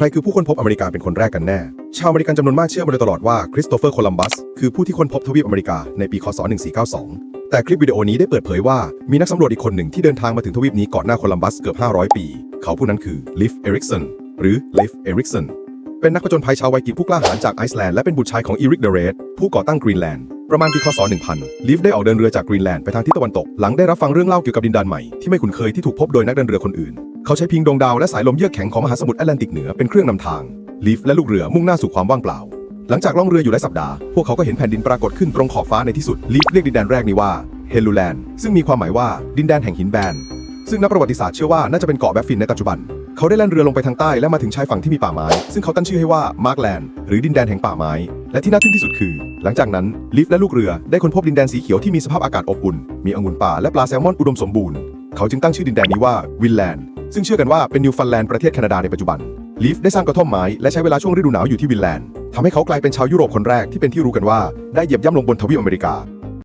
ครคือผู้ค้นพบอเมริกาเป็นคนแรกกันแน่ ชาวอเมริกันจำนวนมากเชื่อมาโดยตลอดว่าคริสโตเฟอร์โคลัมบัสคือผู้ที่ค้นพบทวีปอเมริกาในปีคศ 1492 แต่คลิปวิดีโอนี้ได้เปิดเผยว่ามีนักสำรวจอีกคนหนึ่งที่เดินทางมาถึงทวีปนี้ก่อนหน้าโคลัมบัสเกือบ 500 ปี เขาผู้นั้นคือลิฟ เอริกสัน หรือลิฟ เอริกสัน เป็นนักผจญภัยชาวไวกิงผู้กล้าหาญจากไอซ์แลนด์และเป็นบุตรชายของอีริกเดเรสผู้ก่อตั้งกรีนแลนด์ประมาณปีคศ 1000 ลิฟได้ออกเดินเรือจากกรีนแลนด์ไปทางทิศตะวันตก หลังได้รับฟังเรื่องเล่าเกี่ยวกับดินแดนใหม่ที่ไม่คุ้นเคยที่ถูกพบโดยนักเดินเรือคนอื่น เขาใช้พิงดวงดาวและสายลมเยือกแข็งของมหาสมุทรแอตแลนติกเหนือเป็นเครื่องนำทางลิฟและลูกเรือมุ่งหน้าสู่ความว่างเปล่า หลังจากล่องเรืออยู่หลายสัปดาห์ พวกเขาก็เห็นแผ่นดินปรากฏขึ้นตรงขอบฟ้าในที่สุดลิฟเรียกดินแดนแรกนี้ว่าเฮลูแลนด์ซึ่งมีความหมายว่าดินแดนแห่งหินแบน ซึ่งนักประวัติศาสตร์เชื่อว่าน่าจะเป็นเกาะแบฟฟินในปัจจุบัน เขาได้แล่นเรือลงไปทางใต้และมาถึงชายฝั่งที่มีป่าไม้ ซึ่งเขาตั้งชื่อให้ว่ามาร์กแลนด์หรือดินแดนแห่งป่าไม้ และที่น่าทึ่งที่สุดคือ หลังจากนั้นลิฟและลูกเรือได้ค้นพบดินแดนสีเขียวที่มีสภาพอากาศอบอุ่น มีองุ่นป่าและปลาแซลมอนอุดมสมบูรณ์ เขาจึงตั้งชื่อดินแดนนี้ว่าวินแลนด์ ซึ่งเชื่อกันว่าเป็นนิวฟันแลนด์ประเทศแคนาดาในปัจจุบันลีฟได้สร้างกระท่อมไม้และใช้เวลาช่วงฤดูหนาวอยู่ที่วินแลนด์ทำให้เขากลายเป็นชาวยุโรปคนแรกที่เป็นที่รู้กันว่าได้เหยียบย่ำลงบนทวีปอเมริกา